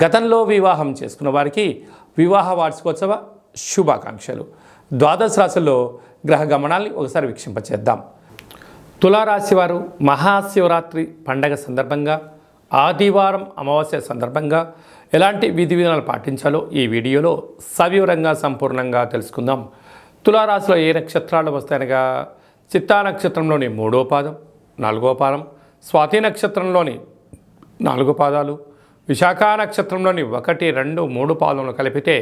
గతంలో వివాహం చేసుకున్న వారికి వివాహ వార్షికోత్సవ శుభాకాంక్షలు. ద్వాదశ రాశుల్లో గ్రహ గమనాల్ని ఒకసారి వీక్షింపచేద్దాం. తులారాశి వారు మహాశివరాత్రి పండగ సందర్భంగా ఆదివారం అమావాస్య సందర్భంగా ఎలాంటి విధి విధానాలు పాటించాలో ఈ వీడియోలో సవివరంగా సంపూర్ణంగా తెలుసుకుందాం. తులారాశిలో ఏ నక్షత్రాలు వస్తాయనగా చిత్తా నక్షత్రంలోని మూడో పాదం నాలుగో పాదం స్వాతి నక్షత్రంలోని నాలుగు పాదాలు విశాఖ నక్షత్రంలోని ఒకటి రెండు మూడు పాదములు కలిపితే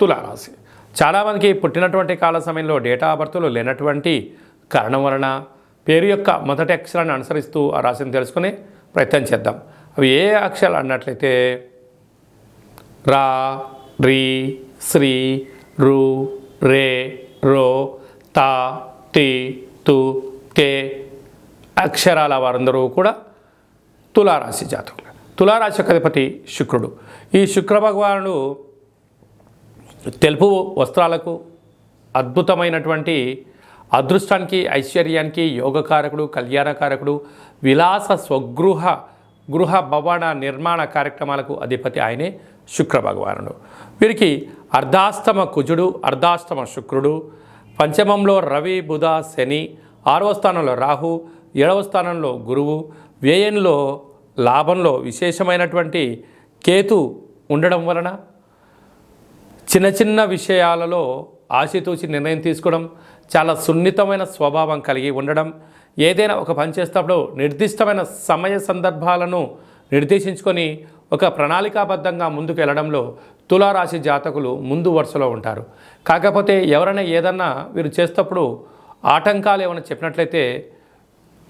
తులారాశి. చాలామందికి పుట్టినటువంటి కాల సమయంలో డేటా బర్తులు లేనటువంటి కారణం వలన పేరు యొక్క మొదటి అక్షరాన్ని అనుసరిస్తూ ఆ రాశిని తెలుసుకునే ప్రయత్నం చేద్దాం. అవి ఏ అక్షరాలు అన్నట్లయితే రా రీ శ్రీ రు రే రో తా తి తు తే అక్షరాల వారందరూ కూడా తులారాశి జాతకులు. తులారాశి యొక్క అధిపతి శుక్రుడు. ఈ శుక్ర భగవానుడు తెలుపు వస్త్రాలకు అద్భుతమైనటువంటి అదృష్టానికి ఐశ్వర్యానికి యోగకారకుడు కళ్యాణకారకుడు విలాస స్వగృహ గృహ భవన నిర్మాణ కార్యక్రమాలకు అధిపతి ఆయనే శుక్ర భగవానుడు వీరికి అర్ధాస్తమ కుజుడు అర్ధాస్తమ శుక్రుడు పంచమంలో రవి బుధ శని ఆరవ స్థానంలో రాహు ఏడవ స్థానంలో గురువు వ్యయంలో లాభంలో విశేషమైనటువంటి కేతు ఉండడం వలన చిన్న చిన్న విషయాలలో ఆశతూచి నిర్ణయం తీసుకోవడం చాలా సున్నితమైన స్వభావం కలిగి ఉండడం ఏదైనా ఒక పని చేసేటప్పుడు నిర్దిష్టమైన సమయ సందర్భాలను నిర్దేశించుకొని ఒక ప్రణాళికాబద్ధంగా ముందుకు వెళ్ళడంలో తులారాశి జాతకులు ముందు వరుసలో ఉంటారు. కాకపోతే ఎవరైనా ఏదన్నా వీరు చేసేటప్పుడు ఆటంకాలు ఏమైనా చెప్పినట్లయితే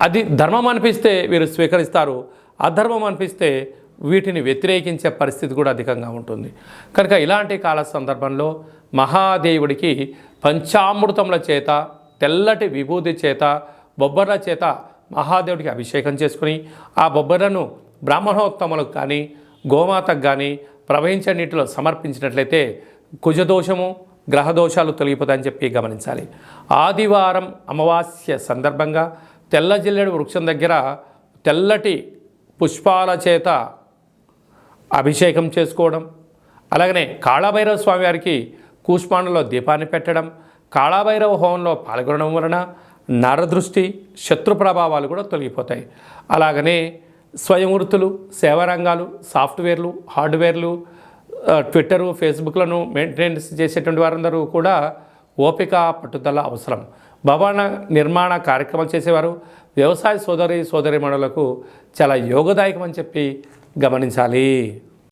అది ధర్మం అనిపిస్తే వీరు స్వీకరిస్తారు. అధర్మం అనిపిస్తే వీటిని వ్యతిరేకించే పరిస్థితి కూడా అధికంగా ఉంటుంది. కనుక ఇలాంటి కాల సందర్భంలో మహాదేవుడికి పంచామృతముల చేత తెల్లటి విభూతి చేత బొబ్బర్ల చేత మహాదేవుడికి అభిషేకం చేసుకుని ఆ బొబ్బర్లను బ్రాహ్మణోత్తములకు కానీ గోమాతకు కానీ ప్రవహించే నీటిలో సమర్పించినట్లయితే కుజదోషము గ్రహదోషాలు తొలగిపోతాయని చెప్పి గమనించాలి. ఆదివారం అమావాస్య సందర్భంగా తెల్ల జిల్లెడు వృక్షం దగ్గర తెల్లటి పుష్పాల చేత అభిషేకం చేసుకోవడం అలాగనే కాళభైరవ స్వామివారికి కూష్మాండలో దీపాన్ని పెట్టడం కాళభైరవ హోమంలో పాల్గొనడం వలన నరదృష్టి శత్రు ప్రభావాలు కూడా తొలగిపోతాయి. అలాగనే స్వయం వృత్తులు సేవారంగాలు సాఫ్ట్వేర్లు హార్డ్వేర్లు ట్విట్టరు ఫేస్బుక్లను మెయింటెనెన్స్ చేసేటువంటి వారందరూ కూడా ఓపిక పట్టుదల అవసరం. భవన నిర్మాణ కార్యక్రమాలు చేసేవారు వ్యవసాయ సోదరి సోదరిమణులకు చాలా యోగదాయకం అని చెప్పి గమనించాలి.